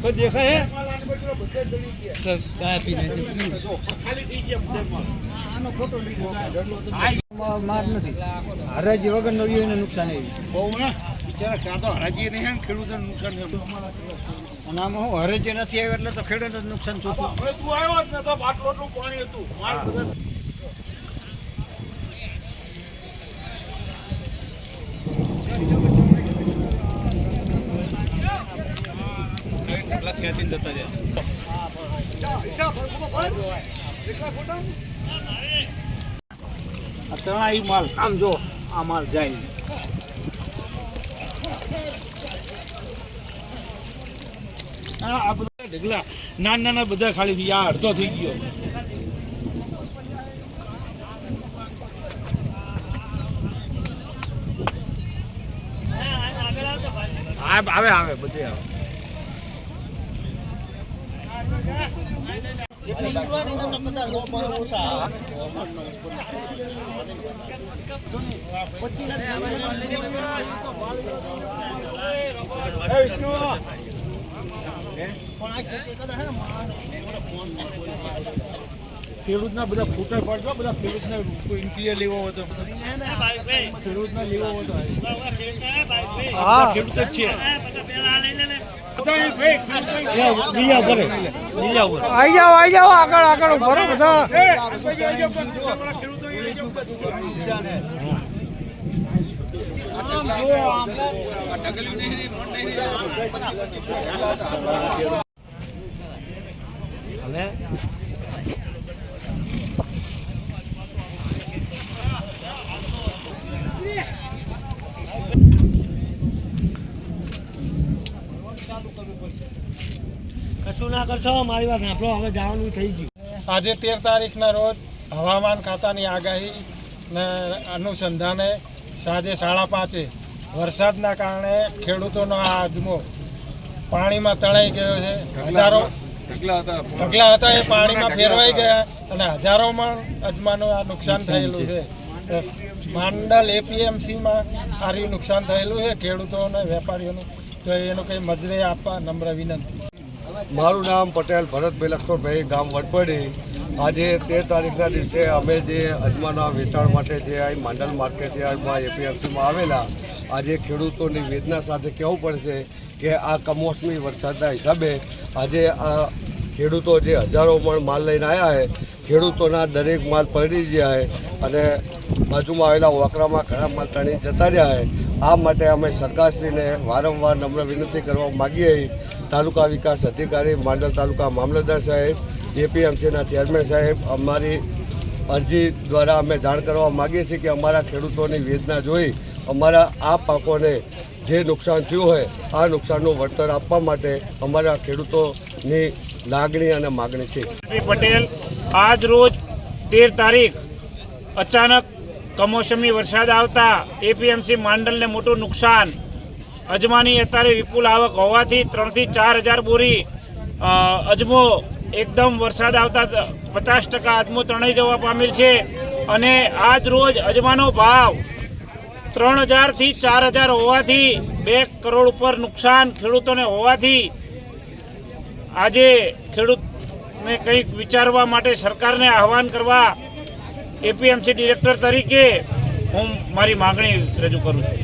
કોઈ દેખાય માર નથી હરાજી વગર નો એને નુકસાન આવી બહુ ને. બિચારા ક્યાં તો હરાજી નહીં હે ને ખેડૂતોને નુકસાન અને આમાં હું હરેજી નથી આવ્યો એટલે તો ખેડૂત નુકસાન ચોખ્ખું હવે તું આવ્યો જ ને તો બાટલોટલું પાણી હતું. માર બધા જાય ત્રણેય માલ. આમ જો આ માલ જાય. આ આ બધા ઢગલા નાના નાના બધા ખાલી થઈ ગયા આ અડધો થઈ ગયો. આવે આવે બધે આવે. ખેડૂતના બધા ફૂટર પડતો બધા ખેડૂતને ઇન્ટિરિયર લેવો હતો ખેડૂતના લેવો હતો હા ખેડૂત જ છે. આઈ જાઓ આઈ જાઓ આગળ આગળ ભરો બધા. એ, આ બધા. અહીંયા બધા. આપણા ખેડૂતો અહીંયા કશું ના કરશો, મારી વાત સાંભળો, હવે જવાનું થઈ ગયું. આજે તેર તારીખના રોજ હવામાન ખાતાની આગાહી અનુસંધાને સાંજે સાડા પાંચે વરસાદના કારણે ખેડૂતોનો આ આજમો પાણીમાં તણાઈ ગયો છે. હજારો ઢગલા હતા એ પાણીમાં ફેરવાઈ ગયા અને હજારો મણ અજમાનું આ નુકસાન થયેલું છે. માંડલ એપીએમસીમાં આ રહ્યું નુકસાન થયેલું છે ખેડૂતોને વેપારીઓનું. તો એનો કંઈ મજરે આપવા નમ્ર વિનંતી. મારું નામ પટેલ ભરતભાઈ લક્ષ્મણભાઈ ગામ વટપડી આજે તેર તારીખના દિવસે અમે જે અજમાના વેચાણ માટે જે આ માંડલ માર્કેટ યાર્ડમાં એપીએમસીમાં આવેલા આજે ખેડૂતોની વેદના સાથે કહેવું પડશે કે આ કમોસમી વરસાદના હિસાબે આજે આ ખેડૂતો જે હજારો મણ માલ લઈને આવ્યા છે ખેડૂતોના દરેક માલ પડી ગયા છે અને બાજુમાં આવેલા વોકરામાં ઘણા માલ તણી જતા રહ્યા છે આ માટે અમે સરકારશ્રીને વારંવાર નમ્ર વિનંતી કરવા માગીએ તાલુકા વિકાસ અધિકારી, માંડલ તાલુકા મામલતદાર સાહેબ એપીએમસીના ચેરમેન સાહેબ, અમારી અરજી દ્વારા અમે જાણ કરવા માગીએ છીએ કે અમારા ખેડૂતોની વેદના જોઈ અમારા આ પાકોને જે નુકસાન થયું હોય, આ નુકસાનનું વળતર આપવા માટે અમારા ખેડૂતોની લાગણી અને માગણી છે. શ્રી પટેલ, આજ રોજ તેર તારીખ અચાનક કમોસમી વરસાદ આવતા એપીએમસી માંડલને મોટું નુકસાન. અજમાની અત્યારે વિપુલ આવક હોવાથી ત્રણથી ચાર હજાર બોરી અજમો એકદમ વરસાદ આવતા પચાસ ટકા અજમો ત્રણેય જવા પામેલ છે. અને આજ રોજ અજમાનો ભાવ ત્રણ હજારથી ચાર હજાર હોવાથી બે કરોડ ઉપર નુકસાન ખેડૂતોને હોવાથી આજે ખેડૂતને કંઈક વિચારવા માટે સરકારને આહવાન કરવા એપીએમસી ડિરેક્ટર તરીકે હું મારી માગણી રજૂ કરું છું.